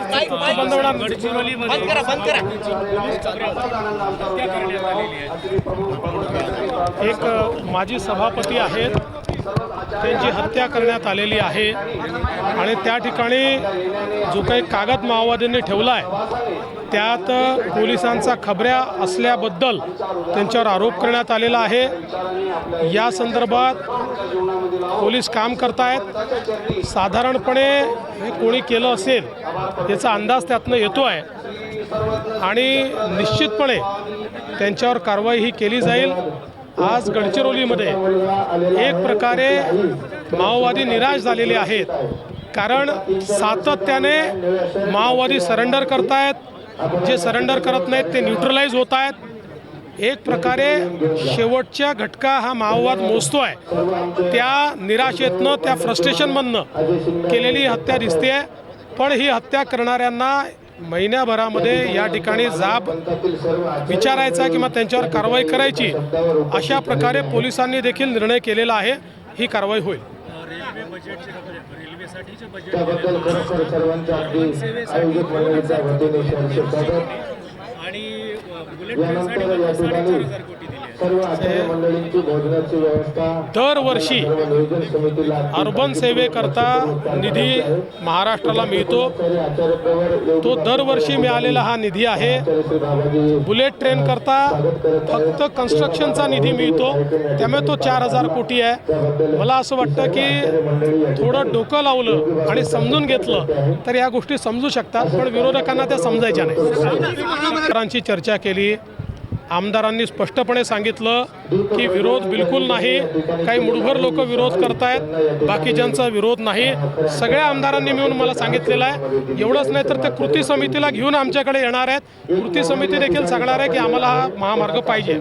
बंद होणार. नाही. बंद करा. बंद करा. एक माजी सभापती आहेत. त्यांची हत्या करण्यात आलेली आहे. आणि त्या ठिकाणी जो काही कागद माओवाद्यांनी ठेवला आहे त्यात पोलिसांचा खबऱ्या असल्याबद्दल त्यांच्यावर आरोप करण्यात आलेला आहे. या संदर्भात पोलीस काम करतायत. साधारणपणे हे कोणी केलं असेल याचा अंदाज त्यातनं येतो आहे आणि निश्चितपणे त्यांच्यावर कारवाई ही केली जाईल. आज गडचिरोलीमध्ये एक प्रकारे माओवादी निराश झालेले आहेत. कारण सातत्याने माओवादी सरेंडर करतायत. जे सरेंडर करत नाहीत ते न्यूट्रलाइज होत आहेत एक प्रकारे शेवटच्या घटका हा माओवाद मोजतो आहे त्या निराशेतनं त्या फ्रस्ट्रेशनमधनं केलेली हत्या दिसते पण ही हत्या करणाऱ्यांना महिन्याभरामध्ये या ठिकाणी जाब विचारायचा किंवा त्यांच्यावर कारवाई करायची अशा प्रकारे पोलिसांनी देखील निर्णय केलेला आहे. ही कारवाई होईल. त्याबद्दल खरोखर सर्वांच्या यानंतर या ठिकाणी सर्व आचार्य मंडळींची भोजनाची व्यवस्था दरवर्षी सर्व नियोजन समितीला अर्बन सेवेकरता निधी महाराष्ट्राला मिळतो. तो दरवर्षी मिळालेला हा निधी आहे. बुलेट ट्रेन करता फक्त कन्स्ट्रक्शनचा निधी मिळतो. त्यामुळे तो चार हजार कोटी आहे. मला असं वाटतं की थोडं डोकं लावलं आणि समजून घेतलं तर या गोष्टी समजू शकतात पण विरोधकांना त्या समजायच्या नाही चर्चा केली. आमदारांनी स्पष्टपणे सांगितलं की विरोध बिलकुल नाही. काही मुठभर लोक विरोध करतायत. बाकीच्यांचा विरोध नाही. सगळ्या आमदारांनी मिळून मला सांगितलेलं आहे. एवढंच नाही तर ते कृती समितीला घेऊन आमच्याकडे येणार आहेत. कृती समिती देखील सांगणार आहे की आम्हाला हा महामार्ग पाहिजे.